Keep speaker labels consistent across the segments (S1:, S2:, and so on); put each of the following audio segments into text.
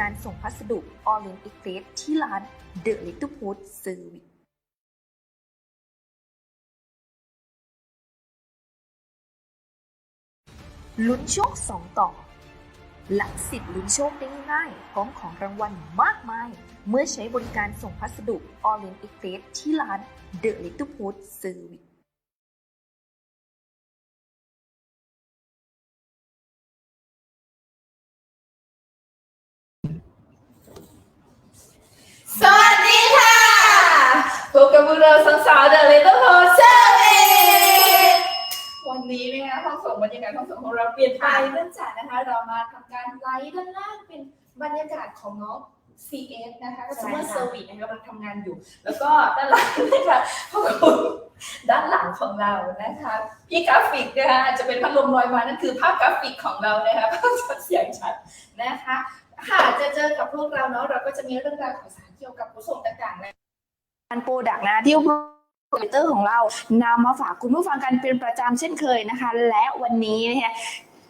S1: การส่งพัสดุ o r i e n t Express ที่ร้าน The Little Post Service ลุ้นโชคสองต่อ หลักสิบลุ้นโชคได้ง่ายพร้อมของรางวัลมากมาย เมื่อใช้บริการส่งพัสดุ o r i e n t Express ที่ร้าน The Little Post Service
S2: ส สวัสดีค่ะพบกับพวกเราสองสาวเดอะเลตเตอร์โฮเซอร์วิสวันนี้นะคะห้องส่งบรรยากาศห้องส่งของเราเปลี่ยนไปเนื่องจากนะคะ เรามาทำการไลฟ์ด้านล่างเป็นบรรยากาศของน้อง CS นะคะ
S3: ใช่
S2: customer
S3: ค่ะ
S2: service นะคะกำลังทำงานอยู่ แล้วก็ด้านหลังนะคะขอบคุณด้านหลังของเรานะคะ พี่กราฟิกนะคะอาจจะเป็นพัดลมลอยมานั่นคือภาพกราฟิกของเรานะคะภาพชัดเสียงชัดนะคะ ค่ะจะเจอกับพวกเราเนาะเราก็จะมีเรื่องราวข่าวสาร กี่ยวกับขนส่งต่างๆนะ
S3: งานโปรดักต์นะที่โปรดิวเตอร์ของเรานำมาฝากคุณผู้ฟังกันเป็นประจำเช่นเคยนะคะ และวันนี้นะคะ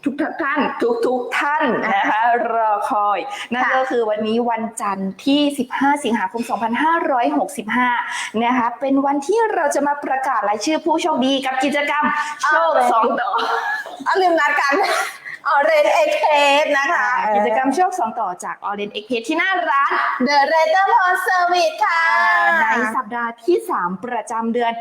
S3: ทุกท่านทุกทุกๆท่านนะคะรอคอย นั่น
S2: ค่ะ
S3: ก็คือวันนี้วันจันทร์ที่ 15 สิงหาคม 2565 นะคะเป็นวันที่เราจะมาประกาศรายชื่อผู้โชคดีกับกิจกรรมโชคสองต่อ
S4: เอาลืมนัดกัน ออเรนเอเคสนะคะ
S3: กิจกรรมโชคสองต่อจาก Orange X ที่หน้าร้าน
S4: เดอะเรเตอร์พอเซอร์วิสค่ะ
S3: ในสัปดาห์ที่ 3 ประจำเดือน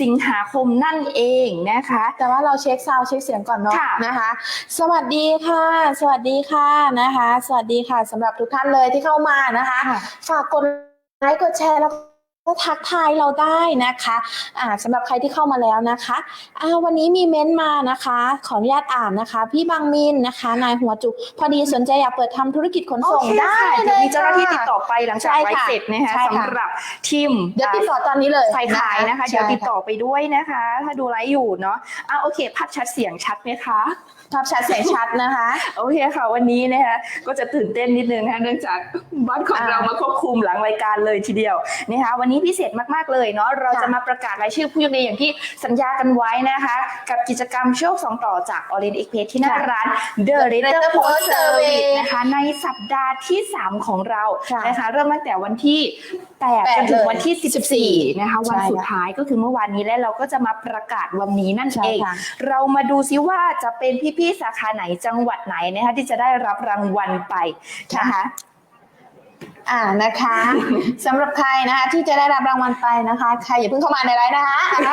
S3: สิงหาคมนั่นเองนะคะ
S4: แต่ว่าเราเช็คซาวด์เช็คเสียงก่อนเนาะ
S3: ค่ะ
S4: นะคะ สวัสดีค่ะ สวัสดีค่ะนะคะ สวัสดีค่ะสำหรับทุกท่านเลยที่เข้ามานะคะ
S3: ค่ะ
S4: ฝากกดไลค์กดแชร์แล้ว ก็ทักทายเราได้นะคะอ่าสำหรับใครที่เข้ามาแล้วนะคะอ่าวันนี้มีเม้นต์มานะคะ ขออนุญาตอ่านนะคะ พี่บางมินนะคะ นายหัวจุกพอดีสนใจอยากเปิดทำธุรกิจขนส่ง
S3: โอเค
S4: ได้
S3: ค่ะ
S4: เล
S3: เดี๋ยวยมี
S4: ค่ะ
S3: เจ้าหน้าที่ติดต่อไปหลังจาก
S4: ใช่
S3: ไล
S4: ค่ะ
S3: ฟ์เสร็จนะคะ
S4: ใช่ค่ะ
S3: สำหรับทีม
S4: เดี๋ยวติดต่อตอนนี้เลย
S3: ฝ่ายขายนะคะ เดี๋ยวติดต่
S4: อ
S3: อไปด้วยนะคะ ถ้าดูไลฟ์อยู่เนาะอะโอเคภาพชัดเสียงชัดไหมคะ
S4: ภาพชัดเสียงชัดนะคะ
S3: โอเคค่ะวันนี้นะคะก็จะตื่นเต้นนิดนึงนะคะเนื่องจากบ้านของ
S4: อ่า
S3: เรามาควบคุมหลังรายการเลยทีเดียวนะคะวันนี้พิเศษมากๆเลยเนาะเราจะ
S4: ค่ะ
S3: มาประกาศรายชื่อผู้โชคดีอย่างที่สัญญากันไว้นะคะ กับกิจกรรมโชคสองต่อจาก Orange Express ที่หน้า
S4: ค่ะ
S3: ร้าน The Letter
S4: Letter
S3: Post
S4: Post
S3: Service
S4: Service
S3: นะคะในสัปดาห์ที่ 3 ของเรา
S4: ค่ะ
S3: นะคะเริ่มตั้งแต่วันที่ 8
S4: แป
S3: จ
S4: ด
S3: นถึง
S4: เลย
S3: วันที่ 14 นะคะ วัน
S4: ใช่
S3: สุด
S4: ค่ะ
S3: ท้ายก็คือเมื่อวานนี้และเราก็จะมาประกาศวันนี้นั่น
S4: ใช่
S3: เอง
S4: ค่ะ
S3: เรามาดูซิว่าจะเป็นพี่ๆสาขาไหนจังหวัดไหนนะคะที่จะได้รับรางวัลไปนะคะ
S4: อ่านะคะสำหรับใครนะคะที่จะได้รับรางวัลไปนะคะ ใครอย่าเพิ่งเข้ามาในไลน์นะคะอ่า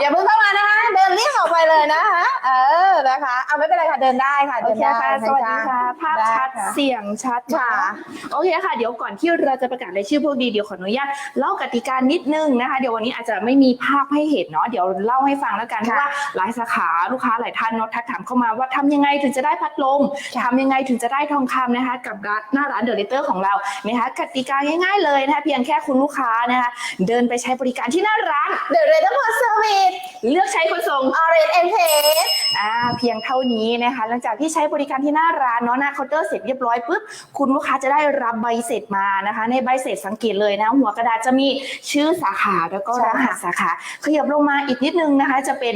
S4: อย่าเพิ่งเข้ามานะคะ เดินเรียกออกไปเลยนะคะเออนะคะ เอาไม่เป็นไรค่ะเดินได้ค่ะ
S3: โอ
S4: เดิน
S3: เค
S4: ได้
S3: ค่ะสวัสดีค่ะ ภาพ
S4: ได้
S3: ชัด
S4: ค่ะ
S3: เสียงชัด
S4: ค่ะ
S3: นโอเคค่ะ เดี๋ยวก่อนที่เราจะประกาศรายชื่อพวกดีเดี๋ยวขออนุญาตเล่ากติกานิดนึงนะคะ เดี๋ยววันนี้อาจจะไม่มีภาพให้เห็นเนาะ เดี๋ยวเล่าให้ฟังแล้วกันเพ
S4: ค่ะ
S3: ราะว่าหลายสาขาลูกค้าหลายท่านเนาะทักถามเข้ามาว่าทำยังไงถึงจะได้พัดลมทำยังไงถึงจะได้ทองคำนะคะ กับร้านหน้าร้านเดอะเลเตอร์ของเรานะคะกติกาง่ายๆเลยนะคะเพียงแค่คุณลูกค้านะคะเดินไปใช้บริการที่หน้าร้าน
S4: เดอะเรเตอร์พอเซอร์วิส
S3: เลือกใช้ขนส่ง
S4: ออเรนเอ็นเพส
S3: อ่าเพียงเท่านี้นะคะหลังจากที่ใช้บริการที่หน้าร้านเนาะหน้าเคาน์เตอร์เสร็จเรียบร้อยปุ๊บคุณลูกค้าจะได้รับใบเสร็จมานะคะ ในใบเสร็จสังเกตเลยนะหัวกระดาษจะมีชื่อสาขาแล้วก็
S4: ใช่
S3: รหัสสาขาขยับลงมาอีกนิดนึงนะคะ จะเป็น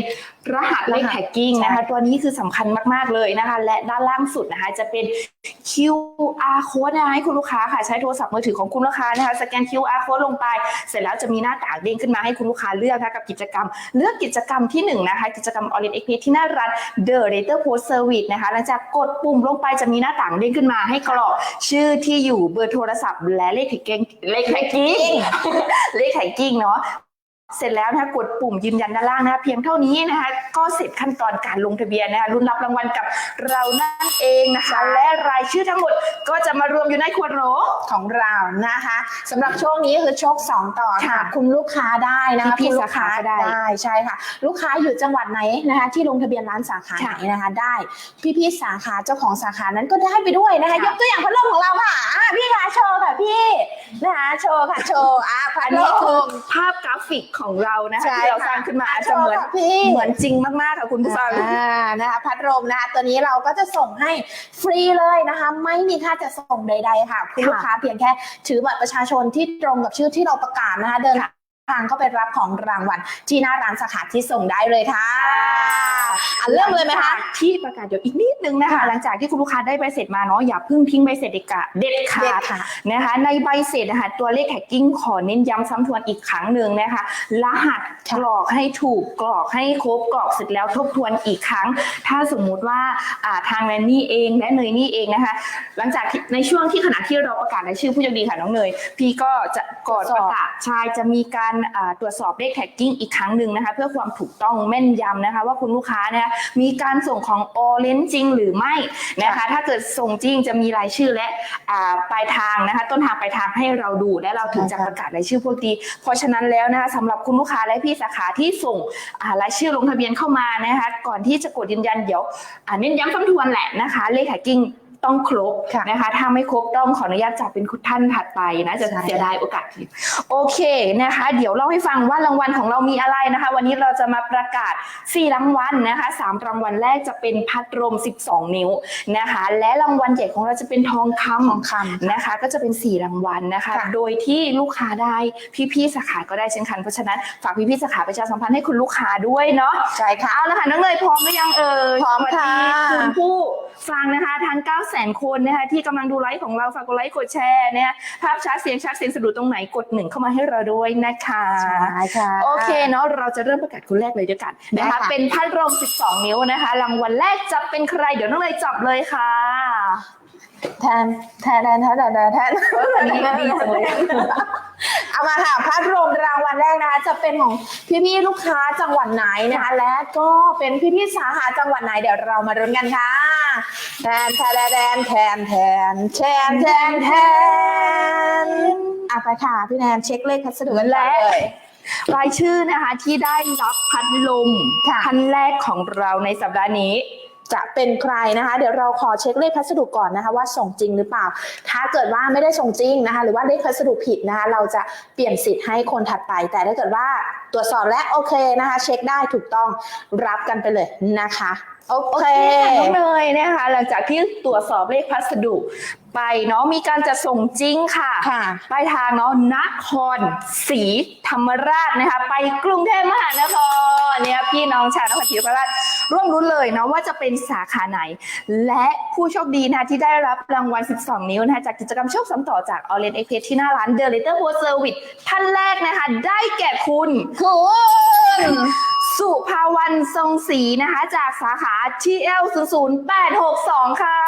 S3: รหัสเลข
S4: รหัส
S3: แท็กกิ้งนะคะตัวนี้คือสำคัญมากๆเลยนะคะ และด้านล่างสุดนะคะจะเป็น QR code นะคะให้คุณลูกค้าค่ะใช้โทรศัพท์มือถือของคุณลูกค้านะคะสแกน QR code ลงไป เสร็จแล้วจะมีหน้าต่างเด้งขึ้นมาให้คุณลูกค้าเลือกนะคะกับกิจกรรม เลือกกิจกรรมที่หนึ่งนะคะกิจกรรม Orange Express ที่หน้าร้าน The Rater Post Service นะคะหลังจากกดปุ่มลงไปจะมีหน้าต่างเด้งขึ้นมาให้กรอกชื่อที่อยู่เบอร์โทรศัพท์ และเลขแท็กกิ้งเลขแท็กกิ้งเลขแท็กกิ้งเนาะ เสร็จแล้วนะคะกดปุ่มยืนยันด้านล่างนะคะเพียงเท่านี้นะคะก็เสร็จขั้นตอนการลงทะเบียนนะคะรุ่นรับรางวัลกับเรานั่นเองนะคะ และรายชื่อทั้งหมดก็จะมารวมอยู่ในขวดโหล
S4: ของเรานะคะสำหรับช่วงนี้คือโชคสองต่อค่ะ
S3: ค่ะ
S4: คุณลูกค้าได้นะคะ
S3: พี่ๆ
S4: คุณลู
S3: สากขา
S4: ค้า
S3: ก็ได้
S4: ได้ใช่ค่ะ ลูกค้าอยู่จังหวัดไหนนะคะ ที่ลงทะเบียนร้านสาขาไหนนะคะ ได้พี่ๆสาขาเจ้าของสาขานั้นก็ได้ไปด้วยนะคะ
S3: ค่ะ
S4: ยกตัวอย่างพัดลมของเราค่ะอะพี่คะโชว์ค่ะพี่นะคะโชว์ค่ะโชว์อะพั
S3: อั
S4: ด
S3: น
S4: ล
S3: นี้คือ
S4: ม
S3: ภาพกราฟิกของเรานะคะ
S4: ใช่
S3: ที่เรา
S4: ค่ะ
S3: สร้างขึ้นมา
S4: อะ
S3: อาจจะเหมือน
S4: โชว์ค่ะพี่
S3: เหมือนจริงมากๆค่ะคุณผู้ฟัง
S4: อ่านะคะพัดลมนะคะตัวนี้เราก็จะส่งให้ฟรีเลยนะคะ ไม่มีค่าจะส่งใด ๆ ค่ะ คุณ
S3: ค่ะ
S4: ลูกค้าเพียงแค่ถือบัตรประชาชนที่ตรงกับชื่อที่เราประกาศนะคะ เดิน ทางเข้าไปรับของรางวัลที่หน้าร้านสาขาที่ส่งได้เลยค่ะอะเริ่มเลยไหมคะ
S3: ที่ประกาศเดี๋ยวอีกนิดนึงนะคะ หลังจากที่คุณลูกค้าได้ใบเสร็จมาเนาะอย่าเพิ่งทิ้งใบเสร็จเด็ดขาดเด็ดขา
S4: ดค่ะ
S3: นะคะ ในใบเสร็จนะคะตัวเลขแท็กกิ้งขอเน้นย้ำซ้ำทวนอีกครั้งหนึ่งนะคะ รหัสกรอกให้ถูกกรอกให้ครบกรอกเสร็จแล้วทบทวนอีกครั้ง ถ้าสมมุติว่าทางแนนนี่เองและเนยนี่เองนะคะ หลังจากในช่วงที่ขณะที่เราประกาศรายชื่อผู้โชคดีค่ะน้องเนย พี่ก็จะก่อน
S4: ตรวจสอบ
S3: ประกาศชายจะมีการตรวจสอบเลขแท็กกิ้งอีกครั้งหนึ่งนะคะเพื่อความถูกต้องแม่นยำนะคะว่าคุณลูกค้านะคะมีการส่งของออเลนจริงหรือไม่นะคะถ้าเกิดส่งจริงจะมีรายชื่อและปลายทางนะคะต้นทางปลายทางให้เราดูและเราถึงจะประกาศรายชื่อพวกดีเพราะฉะนั้นแล้วนะคะสำหรับคุณลูกค้าและพี่สาขาที่ส่งอ่ารายชื่อลงทะเบียนเข้ามานะคะก่อนที่จะกดยืนยันเดี๋ยวเน้นย้ำซ้ำทวนแหละนะคะเลขแท็กกิ้ง ต้องครบ
S4: ค่ะ
S3: นะคะ ถ้าไม่ครบต้องขออนุญาตจับเป็นท่านถัดไปนะจะ
S4: ใช่
S3: เสียดายโอกาสอีกโอเคนะคะ เดี๋ยวเล่าให้ฟังว่ารางวัลของเรามีอะไรนะคะ วันนี้เราจะมาประกาศ 4 รางวัลนะคะสามรางวัลแรกจะเป็นพัดลม 12 นิ้วนะคะ และรางวัลใหญ่ของเราจะเป็นทองคำ
S4: ทองคำ
S3: นะคะ ก็จะเป็น 4 รางวัลนะคะ
S4: ค่ะ
S3: โดยที่ลูกค้าได้พี่ๆสาขาก็ได้เช่นกันเพราะฉะนั้นฝากพี่ๆสาขาประชาสัมพันธ์ให้คุณลูกค้าด้วยเนาะ
S4: ใช่ค่ะ
S3: เอาละค่ะน้องเนยพร้อมหรือยังเอ่ย
S4: พร้อม
S3: สวัสดี
S4: ค่ะ
S3: คุณผู้ฟังนะคะทั้ง 9 0 0 0 0คนนะคะที่กำลังดูไลฟ์ของเราฝากกดไลค์กดแชร์เนี่ยภาพชัดเสียงชัดเสียงสะดุดตรงไหนกดหนึ่งเข้ามาให้เราด้วยนะคะ
S4: ใช่ค่ะ
S3: โอเคเนาะเราจะเริ่มประกาศคนแรกเลยด้วยกันนะ
S4: ได้
S3: คะ
S4: ค่ะ
S3: เป็นพัดลม 12 นิ้วนะคะรางวัลแรกจะเป็นใครเดี๋ยวน้องเนยจับเลยค่ะ
S4: แทนแทนแทนแทนแทนแทน
S3: เอออันนี้ดีจังเลย
S4: เอามาค่ะพัดลมรางวัลแรกนะคะ จะเป็นของพี่ๆลูกค้าจังหวัดไหนนะคะ และก็เป็นพี่ๆสาขาจังหวัดไหนเดี๋ยวเรามารุ้นกันค่ะแทนแทนแทนแทนแทนแทนแทนแทนอะไปค่ะพี่แนนเช็คเลขพัสดุกัน
S3: และ
S4: เลย
S3: รายชื่อนะคะที่ได้รับพัดลม
S4: ค่ะ
S3: ท่านแรกของเราในสัปดาห์นี้
S4: จะเป็นใครนะคะ เดี๋ยวเราขอเช็คเลขพัสดุก่อนนะคะว่าส่งจริงหรือเปล่า ถ้าเกิดว่าไม่ได้ส่งจริงนะคะ หรือว่าเลขพัสดุผิดนะคะ เราจะเปลี่ยนสิทธิ์ให้คนถัดไป แต่ถ้าเกิดว่าตรวจสอบและโอเคนะคะ เช็คได้ถูกต้องรับกันไปเลยนะคะ โอ
S3: โอ
S4: เค
S3: เคค่ะน้องเนยนะคะหลังจากที่ตรวจสอบเลขพัสดุไปเนาะมีการจะส่งจริงค่ะ
S4: ค่ะ
S3: ปลายทางเนาะนครศรีธรรมราชนะคะ ไปกรุงเทพมหานครเนี่ยพี่น้องชาวนครศรีธรรมราชร่วมรุ้นเลยเนาะว่าจะเป็นสาขาไหน และผู้โชคดีนะคะที่ได้รับรางวัล 12 นิ้วนะคะจากกิจกรรมโชคสำต่อจาก Orient Express ที่หน้าร้าน The Little Post Service ท่านแรกนะคะ ได้แก่คุณ
S4: คุณ
S3: สุภาวั นทรงศรีนะคะ จากสาขา TL 0 0 8 6 2 ค่ะ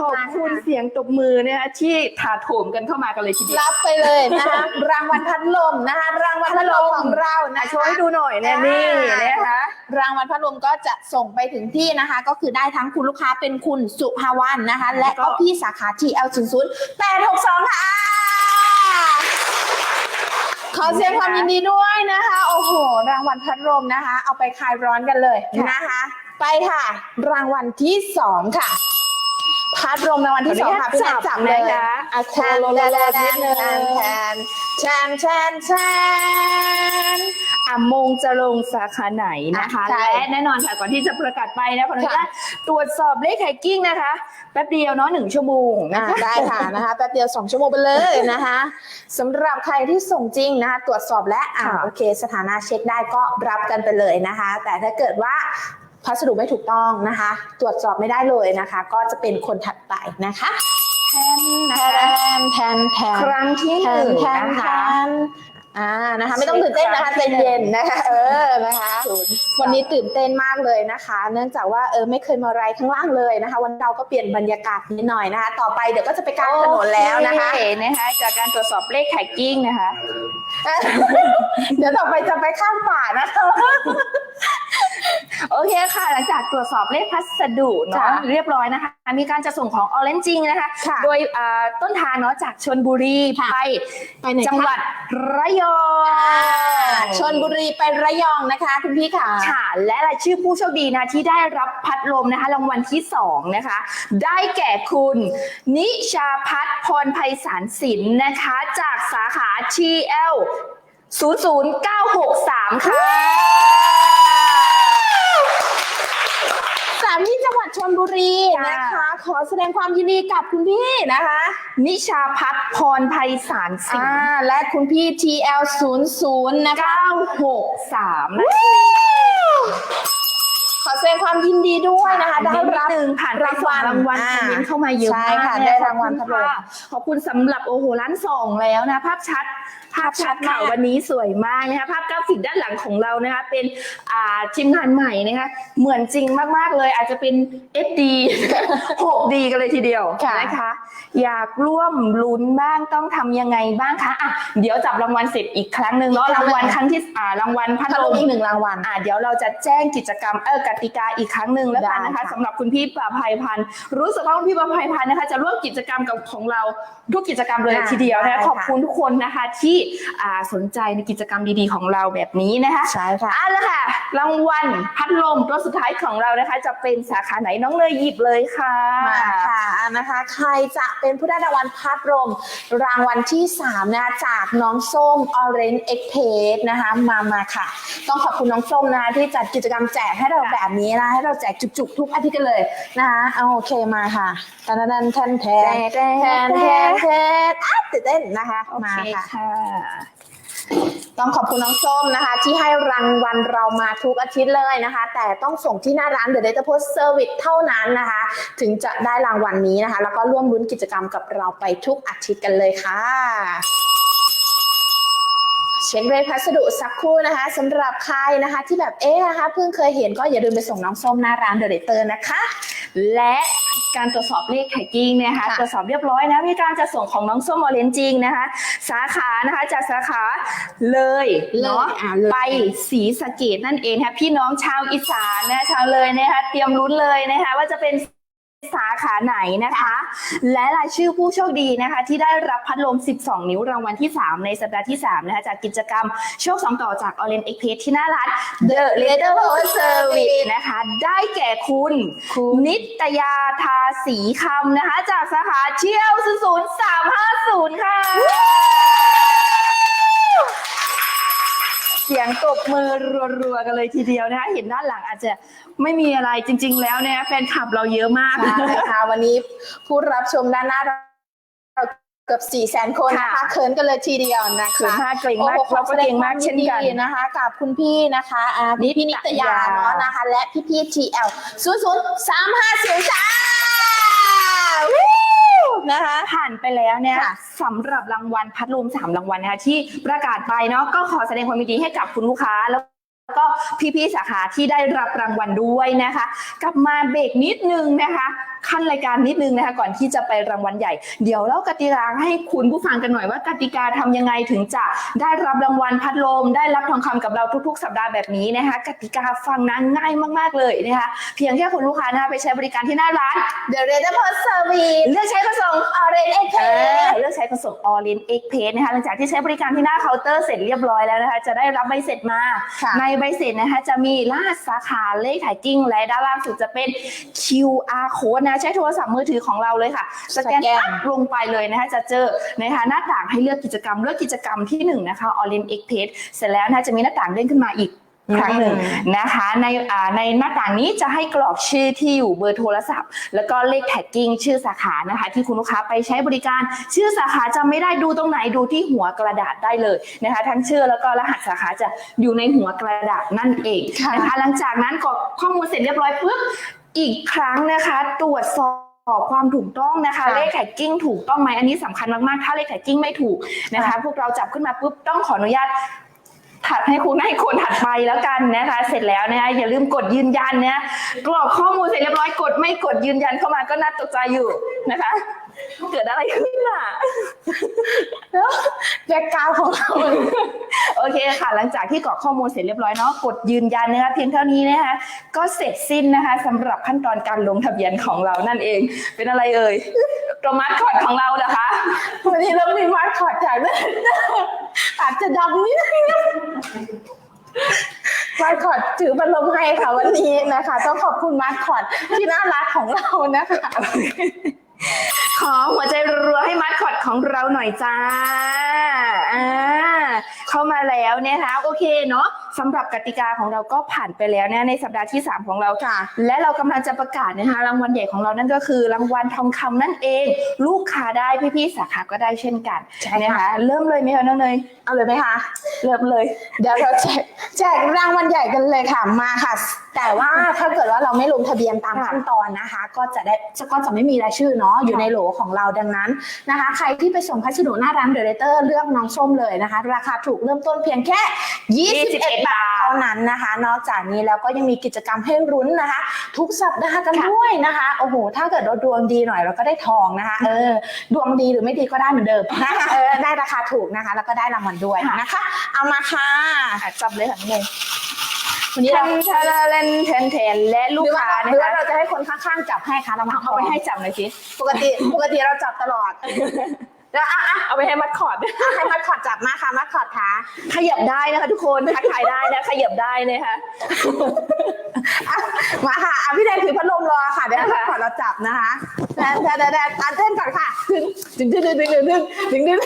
S3: ขอบคุณเสียงตบมือเนี่ยที่ถาโถมกันเข้ามากันเลยทีเดียว
S4: รับไปเลยนะคะ รางวัลพัดลมนะคะ รางวัลพัดลมของเรานะ
S3: โชว์ให้ดูหน่อยนะนี่นะคะ
S4: รางวัลพัดลมก็จะส่งไปถึงที่นะคะ ก็คือได้ทั้งคุณลูกค้าเป็นคุณสุภาวันนะคะ และก็พี่สาขา TL 0 0 8 6 2 ค่ะข ขอเสียงความยินดีด้วยนะคะ โอ้โห รางวัลพัดลมนะคะ เอาไปคลายร้อนกันเลยนะคะ ไปค่ะ รางวัลที่สองค่ะ พัดลมรางวัลที่สองค่ะพี่แนทจับเลย
S3: นะอา
S4: แทนแทนแทนแทนแทนแทน
S3: อะโมงจะลงสาขาไหนนะคะ
S4: อะใช่
S3: และแน่นอนค่ะก่อนที่จะประกาศไปนะขออนุญาตตรวจสอบเลขแท็กกิ้งนะคะแป๊บเดียวเนาะหนึ่งชั่วโมงนะ
S4: อะ
S3: คะ
S4: ได้ค่ะนะคะแป๊บเดียว 2 ชั่วโมงไปเลยนะคะสำหรับใครที่ส่งจริงนะคะตรวจสอบและอ่า
S3: ค่ะ
S4: โอเค สถานะเช็คได้ก็รับกันไปเลยนะคะ แต่ถ้าเกิดว่าพัสดุไม่ถูกต้องนะคะ ตรวจสอบไม่ได้เลยนะคะ ก็จะเป็นคนถัดไปนะคะ
S3: แทนนะ
S4: แท
S3: คะ
S4: นแทนแทน
S3: ครั้งที่
S4: แท
S3: ห
S4: น
S3: นึ่ง
S4: แทน
S3: นะ
S4: แท
S3: คะ
S4: น อ่านะคะ ไม่ต้องตื่นเต้นนะคะใจเย็นนะคะเออนะคะ วันนี้ตื่นเต้นมากเลยนะคะ เนื่องจากว่าเออไม่เคยมาไรข้างล่างเลยนะคะ วันเราก็เปลี่ยนบรรยากาศนิดหน่อยนะคะ ต่อไปเดี๋ยวก็จะไปกลางถนนแล้วนะคะ
S3: โอเนะคะ จากการตรวจสอบเลขแท็กกิ้งนะคะ
S4: เดี๋ยวต่อไปจะไปข้ามป่านะคะ
S3: โอเคค่ะ หลังจากตรวจสอบเลขพัสดุเนาะ
S4: ค่ะ
S3: เรียบร้อยนะคะ มีการจะส่งของออเรนจิงนะคะ
S4: ค่ะ
S3: โดยอ่าต้นทางเนาะจากชนบุรี
S4: ค่ะ
S3: ไป
S4: ไปไหนคะ
S3: จังหวัดระยอง
S4: อ่าชนบุรีไประยองนะคะคุณพี่ค่ะ
S3: ค่ะ และรายชื่อผู้โชคดีนะที่ได้รับพัดลมนะคะรางวัลที่สองนะคะ ได้แก่คุณ นิชาพัฒน์พรไพศาลสินนะคะ จากสาขา TL 00963 ค่ะ
S4: สามีจังหวัดช นบุรี
S3: ค่ะ
S4: นะคะ ขอแสดงความยินดีกับคุณพี่นะคะ
S3: นิชาพัฒน์พรไพศาลสิง
S4: อ่า
S3: ห์
S4: และคุณพี่ TL 0 0นะคะ
S3: 963นะ
S4: ขอแสดงความยินดีด้วยนะคะ ได้
S3: ได้
S4: รับ
S3: หนึ่งผ่านไปสองรางวัลคอมเมนต์เข้ามาเยอะ
S4: ใช่
S3: มาก
S4: ค่ะ
S3: เนี่ย
S4: ได้รางวัล
S3: ขอบ
S4: พัดลม
S3: คุณค่ะขอบคุณสำหรับโอ้โหร้านสองแล้วนะ ภาพชัด ภาพชัด
S4: ภาพชัด
S3: ค่ะ
S4: มาก
S3: วันนี้สวยมากนะคะภาพกราฟิกด้านหลังของเรานะคะ เป็นอ่าทีมงานใหม่นะคะเหมือนจริงมากๆเลย อาจจะเป็น SD 6D กันเลยทีเดียว
S4: ค่ะ
S3: นะคะ อยากร่วมลุ้นบ้างต้องทำยังไงบ้างคะอะเดี๋ยวจับรางวัลเสร็จอีกครั้งหนึ่งเนาะรางวัลครั้งที่อ่ารางวัลพัด
S4: พัด
S3: ล
S4: ลม
S3: ม
S4: อีกหนึ่งรางวัล
S3: อ่าเดี๋ยวเราจะแจ้งกิจกรรมเออกติกาอีกครั้งหนึ่งแล้วกันนะ
S4: ได้
S3: คะ
S4: ค่ะ
S3: สำหรับคุณพี่ประภัยพันธ์รู้สึกว่าคุณพี่ประภัยพันธ์นะคะ จะร่วมกิจกรรมกับของเราทุกกิจกรรมเลยทีเดียวนะคะขอบคุณทุกคนนะคะที่อ่าสนใจในกิจกรรมดีๆของเราแบบนี้นะคะ
S4: ใช่ค่ะ
S3: อะแล้วค่ะรางวัลพัดลมตัวสุดท้ายของเรานะคะ จะเป็นสาขาไหนน้องเนยหยิบเลยค่ะ
S4: มาค่ะอะนะคะ ใครจะเป็นผู้ได้รางวัลพัดลมรางวัลที่3นะคะจากน้องส้ม Orange X p a s นะคะมามาค่ะ ต้องขอบคุณน้องส้มนะคะที่จัดกิจกรรมแจกให้เราแบบนี้นะให้เราแจกจุกๆ ทุกอาทิตย์กันเลยนะคะเอาโอเคมาค่ะตันตันแทนแทนแทนแทนแทนแทนอะตื่นเต้นนะคะ
S3: โอ
S4: มา
S3: เค
S4: ค่ะ
S3: ค่ะ
S4: ต้องขอบคุณน้องส้มนะคะ ที่ให้รางวัลเรามาทุกอาทิตย์เลยนะคะ แต่ต้องส่งที่หน้าร้าน The Data Post Service เท่านั้นนะคะ ถึงจะได้รางวัลนี้นะคะ แล้วก็ร่วมรุ้นกิจกรรมกับเราไปทุกอาทิตย์กันเลยค่ะเช็คเรทพัสดุสักครู่นะคะสำหรับใครนะคะ ที่แบบเอ๊ะนะคะเพิ่งเคยเห็นก็อย่าลืมไปส่งน้องส้มหน้าร้าน The Data นะคะ
S3: และการตรวจสอบเลขไข่กิ้งนะคะ
S4: ค่ะ
S3: ตรวจสอบเรียบร้อยนะมีการจะส่งของน้องส้มออเรนจริงนะคะ สาขานะคะจากสาขาเลยเนาะ
S4: อ่าเลย
S3: ไปศรีสะเกดนั่นเองค่ะพี่น้องชาวอีสานนะชาวเลยนะคะเตรียมลุ้นเลยนะคะว่าจะเป็น สาขาไหนนะคะ และรายชื่อผู้โชคดีนะคะ ที่ได้รับพัดลม 12 นิ้วรางวัลที่ 3 ในสัปดาห์ที่ 3 นะคะ จากกิจกรรมโชค 2 ต่อจาก Orange Express ที่หน้าร้าน The Letter Post Service นะคะ ได้แก่คุณ นิตยาทาสีคำนะคะ จากสาขาเชี่ยว0350 ค่ะ เสียงตบมือรัวๆกันเลยทีเดียวนะคะ เห็นด้านหลังอาจจะไม่มีอะไรจริง ๆ แล้วเนี่ยแฟนคลับเราเยอะมาก
S4: ใช่ค่ะวันนี้ผู้รับชมด้านหน้าเราเกือบ4 0 0 0 0 0คนนะคะ
S3: ค่ะ
S4: เขินกันเลยทีเดียวนะ
S3: เขิน
S4: คะ
S3: มากเกรงมาก
S4: โอ้โห
S3: เราก็เกรงมากเช่นกัน
S4: ขอแสดงความยิดีนะคะ กับคุณพี่นะคะอ่าพี่พี่นิตยาเนาะนะคะ และพี่พี่ TL 0 0 3 5 0จ้าวู้ นะคะ
S3: ผ่านไปแล้วเนี่ย
S4: ค่ะ
S3: สำหรับรางวัลพัดลมสามรางวัลนะคะที่ประกาศไปเนาะก็ขอแสดงความยินดีให้กับคุณลูกค้าแล้วก็พี่ๆสาขาที่ได้รับรางวัลด้วยนะคะ กลับมาเบรกนิดนึงนะคะ ขั้นรายการนิดนึงนะคะก่อนที่จะไปรางวัลใหญ่ เดี๋ยวเล่ากติกาให้คุณผู้ฟังกันหน่อยว่ากติกาทำยังไงถึงจะได้รับรางวัลพัดลม ได้รับทองคำกับเราทุกๆ สัปดาห์แบบนี้นะคะกติกาฟังนะง่ายมากๆเลยนะคะเพียงแค่คุณลูกค้านะคะไปใช้บริการที่หน้าร้าน
S4: The Red Post Service
S3: เลือกใช้ขนส่ง
S4: Orange X
S3: เอ
S4: Press
S3: อเลือกใช้ขนส่งออรินเอ็กเพสนะคะหลังจากที่ใช้บริการที่หน้าเคาน์เตอร์เสร็จเรียบร้อยแล้วนะคะจะได้รับใบเสร็จมา ในใบเสร็จนะคะจะมีรหัสสาขาเลขขายกิ้งและด้านล่างสุดจะเป็น QR code นะใช้โทรศัพท์มือถือของเราเลยค่ะสแกน
S4: สแกน
S3: ปั๊บลงไปเลยนะคะจะเจอนะคะหน้าต่างให้เลือกกิจกรรมเลือกกิจกรรมที่หนึ่งนะคะออรินเอ็กเพสเสร็จแล้วนะคะจะมีหน้าต่างเด้งขึ้นมาอีกครั้งหนึ่งนะคะในอ่าในหน้าต่างนี้จะให้กรอกชื่อที่อยู่เบอร์โทรศัพท์ แล้วก็เลขแท็กกิ้งชื่อสาขานะคะ ที่คุณลูกค้าไปใช้บริการ ชื่อสาขาจำไม่ได้ดูตรงไหนดูที่หัวกระดาษได้เลยนะคะ ทั้งชื่อแล้วก็รหัสสาขาจะอยู่ในหัวกระดาษนั่นเอง
S4: ค่ะ
S3: นะคะหลังจากนั้นกรอกข้อมูลเสร็จเรียบร้อยปุ๊บ อีกครั้งนะคะ ตรวจสอบความถูกต้องนะคะ
S4: ค่ะ
S3: เลขแท็กกิ้งถูกต้องไหมอันนี้สำคัญมากๆ ถ้าเลขแท็กกิ้งไม่ถูกนะคะ พวกเราจับขึ้นมาปุ๊บต้องขออนุญาตถัดให้คุณให้คนถัดไปแล้วกันนะคะ เสร็จแล้วนะคะอย่าลืมกดยืนยันนะกรอกข้อมูลเสร็จเรียบร้อยกดไม่กดยืนยันเข้ามาก็น่าตกใจอยู่นะคะ เกิดอะไรขึ้นล่ะ
S4: แบ็กกราวด์ของเรา
S3: โอเคค่ะ หลังจากที่กรอกข้อมูลเสร็จเรียบร้อยเนาะ กดยืนยันนะคะเพียงเท่านี้นะคะ ก็เสร็จสิ้นนะคะสำหรับขั้นตอนการลงทะเบียนของเรานั่นเอง เป็นอะไรเอ่ยตัวมัดคอดของเราเหรอคะ
S4: วันนี้เรามีมาร์คอร์ดจากด้วยอาจจะดำนิดนึงมาร์คอร์ดถือบัลลมให้ค่ะวันนี้นะคะ ต้องขอบคุณมาร์คอร์ดที่น่ารักของเรานะคะ
S3: ขอ หัวใจรัวๆให้มัดคอดของเราหน่อยจ้าอ่า เข้ามาแล้วนะคะโอเคเนาะสำหรับกติกาของเราก็ผ่านไปแล้วนะในสัปดาห์ที่ 3 ของเราค่ะ และเรากำลังจะประกาศนะคะรางวัลใหญ่ของเรานั่นก็คือรางวัลทองคำนั่นเอง ลูกค้าได้พี่ๆสาขาก็ได้เช่นกัน
S4: ใช่ค่ะ
S3: นะคะเริ่มเลยไหมคะน้องเนย
S4: เอาเลยไหมคะ
S3: เริ่มเลย
S4: เดี๋ยวเราแจกแจกรางวัลใหญ่กันเลยค่ะมาค่ะ แต่ว่าถ้าเกิดว่าเราไม่ลงทะเบียนตาม
S3: ค่ะ
S4: ขั้นตอนนะคะ ก็จะได้ก็จะไม่มีรายชื่อเนาะอยู่ในโหลของเราดังนั้นนะคะ ใครที่ไปส่งพัสดุหน้าร้านเดอะเรเตอร์เลือกน้องส้มเลยนะคะ ราคาถูกเริ่มต้นเพียงแค่ 21 บาทเท่านั้นนะคะ นอกจากนี้แล้วก็ยังมีกิจกรรมให้รุ้นนะคะ ทุกสัปดาห์กันด้วยนะคะโอ้โหถ้าเกิดเราดวงดีหน่อยเราก็ได้ทองนะคะ เออ ดวงดีหรือไม่ดีก็ได้เหมือนเดิมนะคะเออได้ราคาถูกนะคะ แล้วก็ได้รางวัลด้วยนะคะ เอามาค่ะ
S3: อะจับเลยค่ะน้องเนย
S4: วันนี้
S3: แท
S4: เรา
S3: นแทนแทนแทนแทนและลู
S4: ห
S3: ก
S4: รือว่า
S3: ค้า
S4: ห
S3: นะ
S4: รือว่า
S3: คะ
S4: เราจะให้คนข้างๆจับให้ค่ะเรามา
S3: เอาไปให้จับหน่อยสิ
S4: ปกติปกติเราจับตลอด แล้วอะอะ
S3: เอาไปให้มัดคอร์ด
S4: อะให้มัดขอดจับมาค่ะมัดขอดค่ะ
S3: ขยับได้นะคะทุกคนทักทายได้นะขยับได้นะคะ
S4: อะมาค่ะอะพี่แดงถือพัดลมรอค่ะเดี๋ยวให้มัดขอดเราจับนะคะแดนแดนแดนแดนอะเต้นก่อนค่ะดึงดึงดึงดึงดึงดึงดึงดึง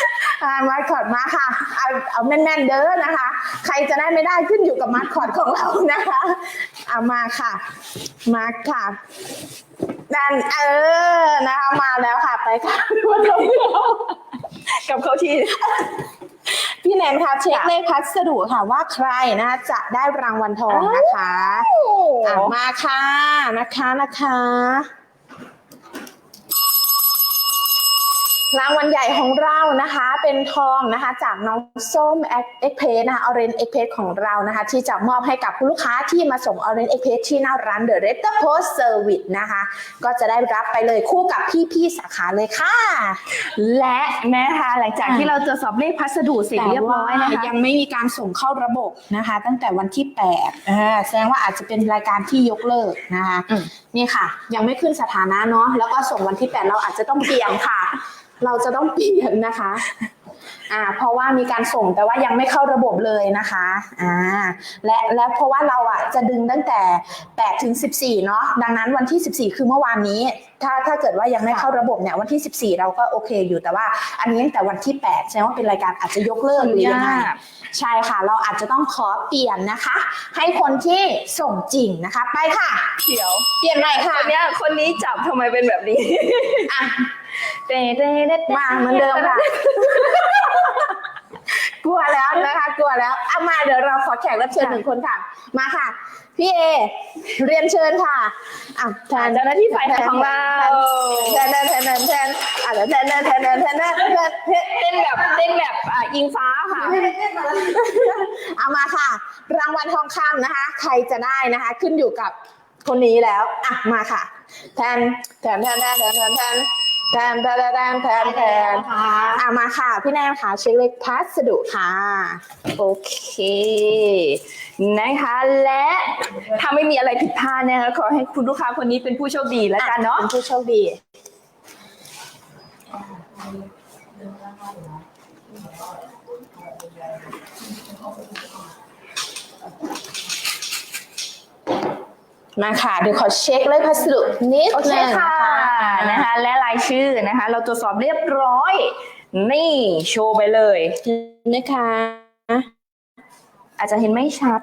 S4: ดึงอะมัดขอดมาค่ะ เอาเอาแน่นๆเด้อนะคะ ใครจะได้ไม่ได้ขึ้นอยู่กับมัดขอดของเรานะคะเอามาค่ะ มาค่ะนั่นเออนะคะมาแล้วค่ะไปค่ะ
S3: กับเขาที่
S4: พี่แนนคะเช็ค
S3: ค่ะ
S4: เลขพัสดุค่ะว่าใครนะคะจะได้รางวัลทองนะคะอะมาค่ะนะคะนะคะ รางวัลใหญ่ของเรานะคะ เป็นทองนะคะจากน้องส้มเอ็กเพสนะคะออเรนเอ็กเพสของเรานะคะ ที่จะมอบให้กับคุณลูกค้าที่มาส่งออเรนเอ็กเพสที่หน้าร้านเดอะเรตเตอร์โพสเซอร์วิสนะคะ ก็จะได้รับไปเลยคู่กับพี่ๆสาขาเลยค่ะ
S3: และนะคะหลังจากที่เราตรวจสอบเลขพัสดุเสร็จเรียบร้อยนะคะ
S4: แต่ว่ายังไม่มีการส่งเข้าระบบนะคะ ตั้งแต่วันที่8อ่าแสดงว่าอาจจะเป็นรายการที่ยกเลิกนะคะ
S3: อืม
S4: นี่ค่ะ ยังไม่ขึ้นสถานะเนาะแล้วก็ส่งวันที่8เราอาจจะต้องเปลี่ยนค่ะ เราจะต้องเปลี่ยนนะคะอ่าเพราะว่ามีการส่งแต่ว่ายังไม่เข้าระบบเลยนะคะอ่าและและเพราะว่าเราอะจะดึงตั้งแต่8ถึง14เนาะดังนั้นวันที่ 14 คือเมื่อวานนี้ ถ้าถ้าเกิดว่ายังไม่เข้าระบบเนี่ยวันที่ 14 เราก็โอเคอยู่แต่ว่า อันนี้ตั้งแต่วันที่8แสดงว่าเป็นรายการอาจจะยกเลิกหรือยังไง
S3: ยาก
S4: ใช่ค่ะ เราอาจจะต้องขอเปลี่ยนนะคะ ให้คนที่ส่งจริงนะคะ ไปค่ะ
S3: เดี๋ยว
S4: เปลี่ยนใหม่ค่ะ
S3: คนเนี้ยคนนี้จับทำไมเป็นแบบนี้
S4: อะ
S3: เต้เต้เต้
S4: มาเหมือนเดิมค่ะ กลัวแล้วนะคะ กลัวแล้วเอามาเดี๋ยวเราขอแขกรับเชิญหนึ่งคนค่ะ มาค่ะ พี่เอ เรียนเชิญค่ะอะแทน
S3: เจ้าหน้าที่ฝ่ายขายของเรา
S4: แทนแทนแทนแทนแทนอะเดี๋ยวแทนแทนแทนแทนแทนแทนแทน
S3: เต้นแบบเต้นแบบอ่าอิงฟ้าค่ะ
S4: เอามาค่ะ รางวัลทองคำนะคะ ใครจะได้นะคะ ขึ้นอยู่กับคนนี้แล้ว อะ มาค่ะ แทนแทนแทนแทนแทนแทน แทนแทนแทนแทนแทนแทนอะมาค่ะ พี่แนมค่ะเช็คเลขพัสดุค่ะ
S3: โอเคนะคะ และถ้าไม่มีอะไรผิดพลาดนะคะขอให้คุณลูกค้าคนนี้เป็นผู้โชคดีแล้วกันเนาะ
S4: เป็นผู้โชคดี มาค่ะเดี๋ยวขอเช็คเลขพัสดุนิด
S3: โอเค
S4: นึง
S3: ค่ะ
S4: นะ
S3: นะคะคะและรายชื่อนะคะ เราตรวจสอบเรียบร้อย นี่โชว์ไปเลย
S4: นะคะ
S3: อาจจะเห็นไม่ชัด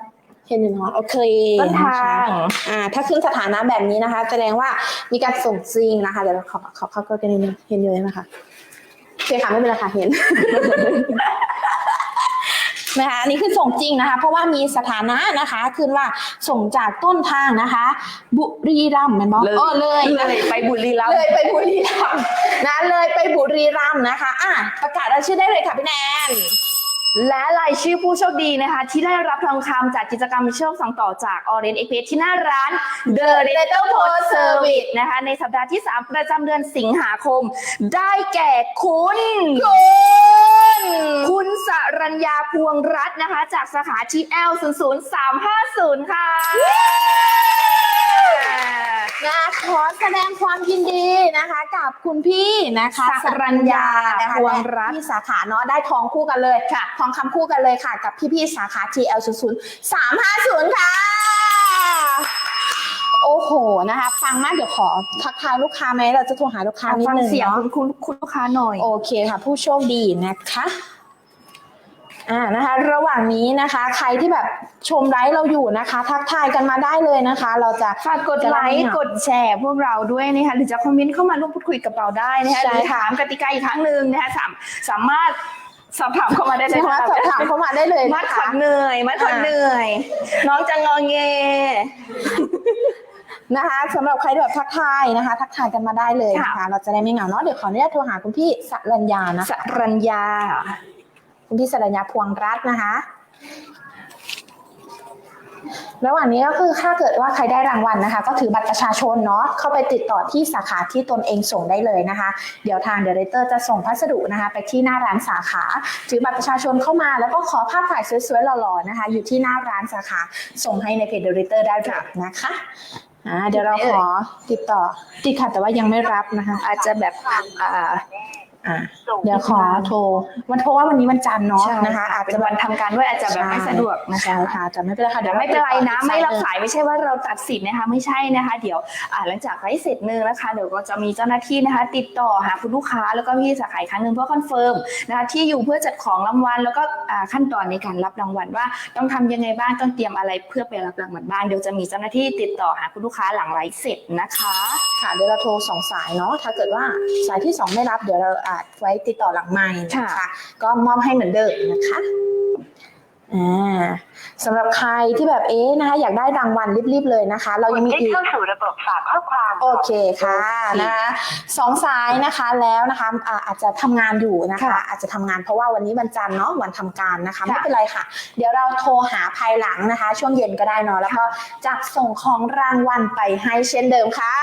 S4: เห็นอยู่เนาะโอเค
S3: ต้นทาง
S4: อ่า ถ้าขึ้นสถานะแบบนี้นะคะ แสดงว่ามีการส่งจริงนะคะเดี๋ยวเราขอขอเข้าก็กันนิดนึงเห็นอยู่ไหมคะโอเคค่ะไม่เป็นไรค่ะเห็น นะคะอันนี้คือส่งจริงนะคะ เพราะว่ามีสถานะนะคะขึ้นว่าส่งจากต้นทางนะคะ บุรีรัมย์แมันบอก
S3: เลย
S4: เออเลย
S3: เลยไปบุรีรัมย์
S4: เลยไปบุรีรัมย์นะเลยไปบุรีรัมย์นะคะอะประกาศรายชื่อได้เลยค่ะพี่แนน
S3: และรายชื่อผู้โชคดีนะคะ ที่ได้รับทองคำจากกิจกรรมโชคสังต่อจาก Orange Express ที่หน้าร้าน The Little Post Service นะคะ ในสัปดาห์ที่ 3 ประจำเดือนสิงหาคม ได้แก่คุณ คุณ สรัญญาพวงรัตน์นะคะ จากสาขา TL 00350 ค่ะ
S4: นะขอแสดงความยินดีนะคะ กับคุณพี่นะคะ
S3: สรัญญา
S4: นะคะ
S3: พวงรัตน์
S4: ที่สาขาเนาะได้ทองคู่กันเลยค่ะทองคำคู่กันเลยค่ะ กับพี่ๆสาขา TL 0 0 350 ค่ะ โอ้โหนะคะฟังมากเดี๋ยวขอขอทักทายลูกค้าไหมเราจะโทรหาลูกค้านิด
S3: ฟัง
S4: นึง
S3: เสียง
S4: เนาะ
S3: คุณคุณคุณลูกค้าหน่อย
S4: โอเคค่ะ ผู้โชคดีนะคะอ่านะคะ ระหว่างนี้นะคะ ใครที่แบบชมไลฟ์เราอยู่นะคะ ทักทายกันมาได้เลยนะคะ เราจะ
S3: ฝากกดไลค์กดแชร์พวกเราด้วยนะคะหรือจะคอมเมนต์เข้ามาร่วมพูดคุยกับเราได้นะคะ
S4: ใช่
S3: หรือถามกติกาอีกครั้งหนึ่งนะคะสามสามารถสอบถามเข้ามาได้เลย
S4: นะคะสอบถามเข้ามาได้เลย
S3: มัด
S4: นะ
S3: ขั
S4: คะ
S3: ดเหนื่อยมัดขัด
S4: อ่า
S3: เหนื่อย น้องจะงอเง
S4: นะคะสำหรับใครที่แบบทักทายนะคะ ทักทายกันมาได้เลยนะคะ เราจะได้ไม่เหงาเนาะเดี๋ยวขออนุญาตโทรหาคุณพี่สรัญญานะ
S3: ส
S4: คะ
S3: รัญญา
S4: คุณพี่สรัญญาพวงรัตน์นะคะระหว่างนี้ก็คือถ้าเกิดว่าใครได้รางวัลนะคะ ก็ถือบัตรประชาชนเนาะเข้าไปติดต่อที่สาขาที่ตนเองส่งได้เลยนะคะ เดี๋ยวทางเดเรเตอร์จะส่งพัสดุนะคะ ไปที่หน้าร้านสาขา ถือบัตรประชาชนเข้ามา แล้วก็ขอภาพถ่ายสวยๆหล่อๆนะคะ อยู่ที่หน้าร้านสาขา ส่งให้ในเพจเดเรเตอร์ได้เลยนะคะ อ่าเดี๋ยวเราขอติดต่อติดค่ะแต่ว่ายังไม่รับนะคะ
S3: อาจจะแบบอ่า
S4: อ่าเดี๋ยวขอโทรวันเพราะว่าวันนี้วันจันทร์เนาะ
S3: ใช่
S4: นะคะอาจ
S3: เป็
S4: จะ
S3: น
S4: แบ
S3: วั
S4: บ
S3: นทำการด้วยอาจจะแบบไม่สะดวกนะคะ
S4: ใช่ค่ะจะไม่เป็นไรค่ะ
S3: เดี๋ยวไม่เป็นไรนะ ไม่รับสายไม่ใช่ว่าเราตัดสินนะคะไม่ใช่นะคะ เดี๋ยวอ่าหลังจากไลฟ์เสร็จนึงนะคะเดี๋ยวก็จะมีเจ้าหน้าที่นะคะ ติดต่อหาคุณลูกค้าแล้วก็พี่สาขาอีกครั้งหนึ่งเพื่อคอนเฟิร์มนะคะที่อยู่เพื่อจัดของรางวัลแล้วก็อ่าขั้นตอนในการรับรางวัลว่าต้องทำยังไงบ้างต้องเตรียมอะไรเพื่อไปรับรางวัลบ้างเดี๋ยวจะมีเจ้าหน้าที่ติดต่อหาคุณลูกค้าหลังไลฟ์เสร็จนะคะ
S4: ค่ะเดี๋ยวเราโทรสองสายเนาะถ้าเกิดว่าสายที่สองไม่รับเดี๋ยวเราอาจไว้ติดต่อหลังไมค์นะคะ
S3: ค่ะ
S4: ก็มอบให้เหมือนเดิมนะคะอ่า สำหรับใครที่แบบเอ๊ะนะคะ อยากได้รางวัลรีบๆเลยนะคะ เรายังมี
S5: ได้
S4: อีก
S5: เข้าสู่ระบบฝากข้อความ
S4: โอเคค่ะนะคะสองสายนะคะแล้วนะคะอ่าอาจจะทำงานอยู่นะคะ
S3: ค่ะ
S4: อาจจะทำงานเพราะว่าวันนี้วันจันทร์เนาะวันทำการนะคะ
S3: ค่ะ
S4: ไม่เป็นไรค่ะ เดี๋ยวเราโทรหาภายหลังนะคะ ช่วงเย็นก็ได้เนาะแล้วก็จะส่งของรางวัลไปให้เช่นเดิมค่ะ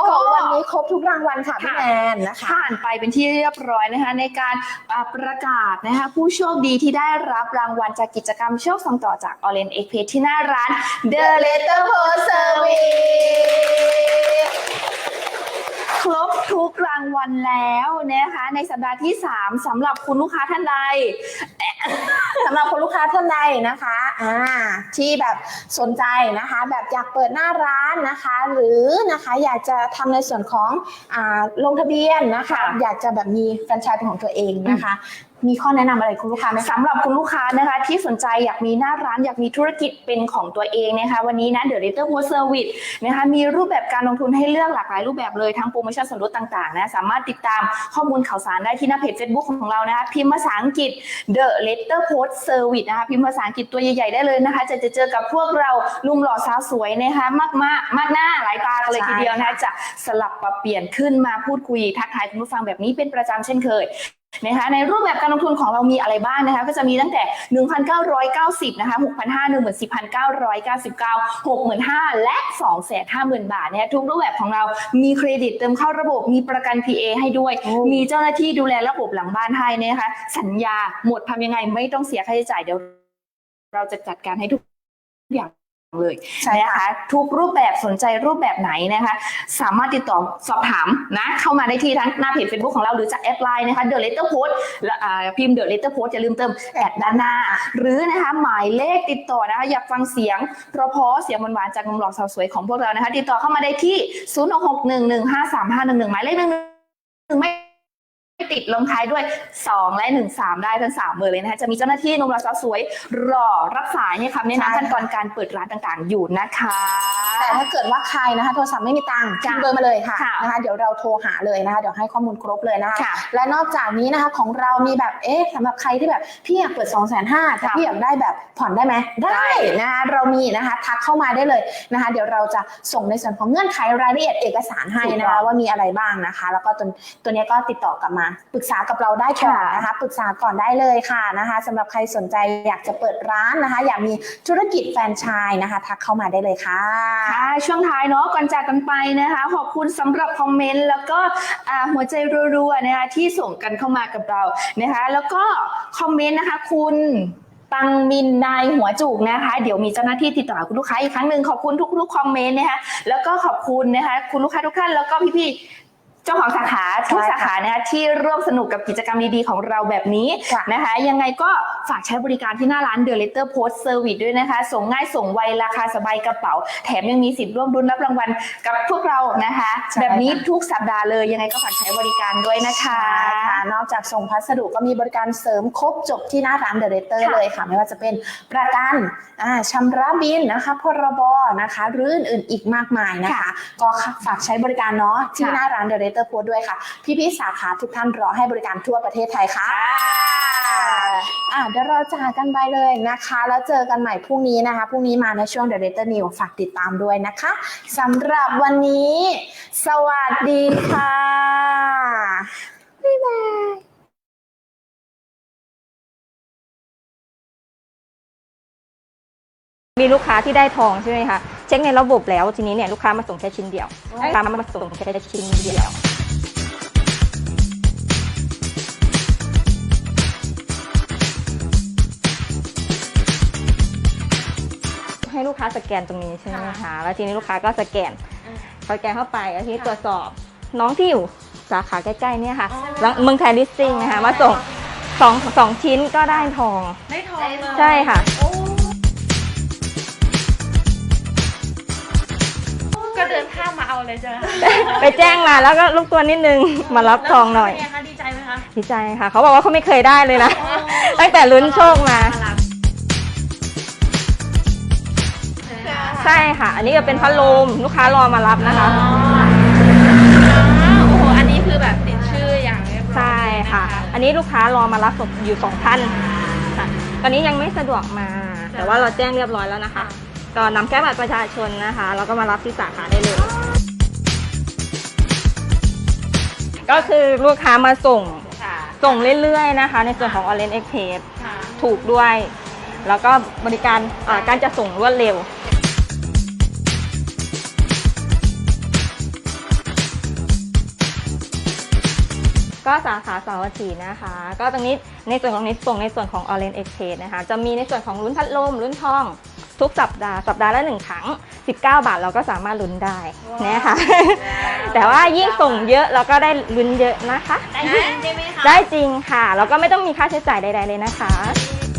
S4: โอ้โหวันนี้ครบทุกรางวัลค่ะพี่แนนนะคะ
S3: ผ่านไปเป็นที่เรียบร้อยนะคะ ในการอ่าประกาศนะคะผู้โชคดีที่ได้รับรางวัลจากกิจกรรมโชคส่งต่อจาก Orange e x p r e s s ที่หน้าร้าน The Letter Post Service ครบทุกรางวัลแล้วนะคะ ในสัปดาห์ที่ 3สำหรับคุณลูกค้าท่านใด
S4: สำหรับคุณลูกค้าท่านใดนะคะอ่าที่แบบสนใจนะคะ แบบอยากเปิดหน้าร้านนะคะ หรือนะคะอยากจะทำในส่วนของอ่าลงทะเบียนนะคะ
S3: ค่ะ
S4: อยากจะแบบมีแฟรนไชส์เป็นของตัวเองนะคะ มีข้อแนะนำอะไรคุณลูกค้าไหม
S3: สำหรับคุณลูกค้านะคะ ที่สนใจอยากมีหน้าร้านอยากมีธุรกิจเป็นของตัวเองนะคะ วันนี้นะ The Letter Post Service นะคะมีรูปแบบการลงทุนให้เลือกหลากหลายรูปแบบเลยทั้งโปรโมชั่นส่วนลดต่างๆนะสามารถติดตามข้อมูลข่าวสารได้ที่หน้าเพจ Facebook ของเรานะคะพิมพ์ภาษาอังกฤษ The Letter Post Service นะคะพิมพ์ภาษาอังกฤษตัวใหญ่ๆได้เลยนะคะ จะจะเจอกับพวกเราลุมหล่อสาวสวยนะคะมากมากๆมากหน้าหลายตากันเลยทีเดียวนะ
S4: ค่ะ
S3: คะจะสลับปรับเปลี่ยนขึ้นมาพูดคุยทักทายคุณผู้ฟังแบบนี้เป็นประจำเช่นเคย นะคะในรูปแบบการลงทุนของเรามีอะไรบ้างนะคะก็จะมีตั้งแต่ 1,990นะคะ6,500 14,999 65,000 และ 250,000 บาทเนี่ยทุกรูปแบบของเรามีเครดิตเติมเข้าระบบมีประกัน PA ให้ด้วย
S4: โอ้
S3: มีเจ้าหน้าที่ดูแลระบบหลังบ้านให้นะคะสัญญาหมดทำยังไงไม่ต้องเสียค่าใช้จ่ายเดี๋ยว เราจะจัดการให้ทุกอย่าง เลย
S4: ใช่
S3: นะ
S4: ค่ะ
S3: คะทุกรูปแบบสนใจรูปแบบไหนนะคะ สามารถติดต่อสอบถามนะเข้ามาได้ที่ทั้งหน้าเพจ Facebook ของเราหรือจะแอดไลน์นะคะ The Letter Post และอ่าพิมพ์ The Letter Post อย่าลืมเติมแอดด้านหน้า หรือนะคะหมายเลขติดต่อนะคะอยากฟังเสียงเพราะๆเสียงหวานๆจากหนุ่มหล่อสาวสวยของพวกเรานะคะ ติดต่อเข้ามาได้ที่ 0661153511 หมายเลขหนึ่งหนึ่งไม่ ติดลงท้ายด้วย 2 และ 1 3 ได้ทั้ง3เบอร์เลยนะคะจะมีเจ้าหน้าที่หนุ่มหล่อสาวสวยรอรับสายเนี่ยคำแนะ
S4: ใช่
S3: นำขั้นตอนการเปิดร้านต่างๆ อยู่นะคะ
S4: แต่ถ้าเกิดว่าใครนะคะโทรศัพท์ไม่มีตังค์
S3: จ้ะ
S4: ทิ้งเบอร์มาเลยค่ะ
S3: ค่ะ
S4: นะคะเดี๋ยวเราโทรหาเลยนะคะเดี๋ยวให้ข้อมูลครบเลยนะคะ
S3: ค่ะ
S4: และนอกจากนี้นะคะของเรามีแบบเอ๊ะสำหรับใครที่แบบพี่อยากเปิด2องแสนห้าแต่
S3: ค่ะ
S4: พี่อยากได้แบบผ่อนได้ไหม
S3: ได้
S4: ได้นะคะเรามีนะคะทักเข้ามาได้เลยนะคะ เดี๋ยวเราจะส่งในส่วนของเงื่อนไขรายละเอียดเอกสารให้นะคะว่ามีอะไรบ้างนะคะ แล้วก็ตัวตัวเนี้ยก็ติดต่อกลับมาปรึกษากับเราได้ก่อนนะคะ ปรึกษาก่อนได้เลยค่ะนะคะสำหรับใครสนใจอยากจะเปิดร้านนะคะ อยากมีธุรกิจแฟรนไชส์นะคะ ทักเข้ามาได้เลยค่ะ
S3: ค่ะ ช่วงท้ายเนาะก่อนจากกันไปนะคะ ขอบคุณสำหรับคอมเมนต์แล้วก็อ่าหัวใจรัวๆนะคะที่ส่งกันเข้ามากับเรานะคะ แล้วก็คอมเมนต์นะคะ คุณตังมินนายหัวจุกนะคะ เดี๋ยวมีเจ้าหน้าที่ติดต่อคุณลูกค้าอีกครั้งหนึ่งขอบคุณทุกๆคอมเมนต์นะคะแล้วก็ขอบคุณนะคะคุณลูกค้าทุกท่านแล้วก็พี่ๆ เจ้าของสาขาทุก
S4: ใช่
S3: สา
S4: ค่ะ
S3: ขานะคะที่ร่วมสนุกกับกิจกรรมดีๆของเราแบบนี้
S4: ค่ะ
S3: นะคะ ยังไงก็ฝากใช้บริการที่หน้าร้าน The Letter Post Service ด้วยนะคะ ส่งง่ายส่งไวราคาสบายกระเป๋า แถมยังมีสิทธิ์ร่วมรุ้นรับรางวัลกับพวกเรานะคะ
S4: ใช่
S3: แบบนี้
S4: ค่ะ
S3: ทุกสัปดาห์เลยยังไงก็ฝากใช้บริการด้วยนะคะ
S4: ใช่ค่ะนอกจากส่งพัสดุก็มีบริการเสริมครบจบที่หน้าร้านเดอะเรเตอร์
S3: ค่ะ
S4: เลยค่ะ ไม่ว่าจะเป็นประกันอ่าชำระบินนะคะพรบนะคะหรืออื่นๆอีกมากมายนะคะ ก็ฝากใช้บริการเนาะที่
S3: ค่ะ
S4: หน้าร้านเดอะเรเตอร์โพด้วยค่ะ พี่ๆสาขาทุกท่านรอให้บริการทั่วประเทศไทยค่ะอ่าเดี๋ยวเราจากกันไปเลยนะคะ แล้วเจอกันใหม่พรุ่งนี้นะคะพรุ่งนี้มาในช่วง The Letter New ฝากติดตามด้วยนะคะสำหรับวันนี้ สวัสดีค่ะ บ๊ายบาย
S5: มีลูกค้าที่ได้ทองใช่ไหมคะเช็คในระบบแล้วทีนี้เนี่ยลูกค้ามาส่งแค่ชิ้นเดียวลูกค้ามาส่งแค่ชิ้นเดียวให้ลูกค้าสแกนตรงนี้ใช่ไหมคะแล้วทีนี้ลูกค้าก็สแกนสแกนเข้าไปแล้วทีนี้ตรวจสอบน้องที่อยู่สาขาใกล้ๆเนี่ยค่ะแล้วเมืองไทยลิสติ้งนะคะมาส่งสองสองชิ้นก็ได้ทอง
S6: ได้ทองเลย
S5: ใช่ค่ะ
S6: เอาเลยใช่ไหมคะ
S5: ไปแจ้งมาแล้วก็ลูกตัวนิดนึงมารับทองหน่อย
S6: แล้วเป็นไงคะดีใจไหมคะ
S5: ดีใจค่ะ เขาบอกว่าเขาไม่เคยได้เลยนะ ตั้งแต่ลุ้นโชคมา ใช่ค่ะ อันนี้ก็เป็นพัดลมลูกค้ารอมารับนะคะ
S6: อ้าวโอ้โห อันนี้คือแบบติดชื่ออย่างเรียบร้อย
S5: ใช่ค่ะ
S6: น
S5: อันนี้ลูกค้ารอมารับอยู่สองท่านค่ะ ตอนนี้ยังไม่สะดวกมา แต่ว่าเราแจ้งเรียบร้อยแล้วนะคะ ก็นำแค่บัตรประชาชนนะคะ แล้วก็มารับที่สาขาได้เลย ก็คือลูกค้ามาส่ง
S6: ค่ะ
S5: ส่งเรื่อยๆนะคะ ในส่วนของ Orange Express
S6: ค่ะ
S5: ถูกด้วย แล้วก็บริการอ่าการจะส่งรวดเร็ว ก็สาขาสาวัตถีนะคะ ก็ตรงนี้ในส่วนของในส่งในส่วนของ Orange Express นะคะ จะมีในส่วนของลุ้นพัดลมลุ้นทอง ทุกสัปดาห์สัปดาห์ละหนึ่งครั้ง 19 บาทเราก็สามารถลุ้นได้นะคะ แต่ว่ายิ่งส่งเยอะเราก็ได้ลุ้นเยอะนะคะ
S6: ได้จริงใช่ไหมคะ
S5: ได้จริงค่ะ แล้วก็ไม่ต้องมีค่าใช้จ่ายใด ๆ เลยนะคะ
S6: นี่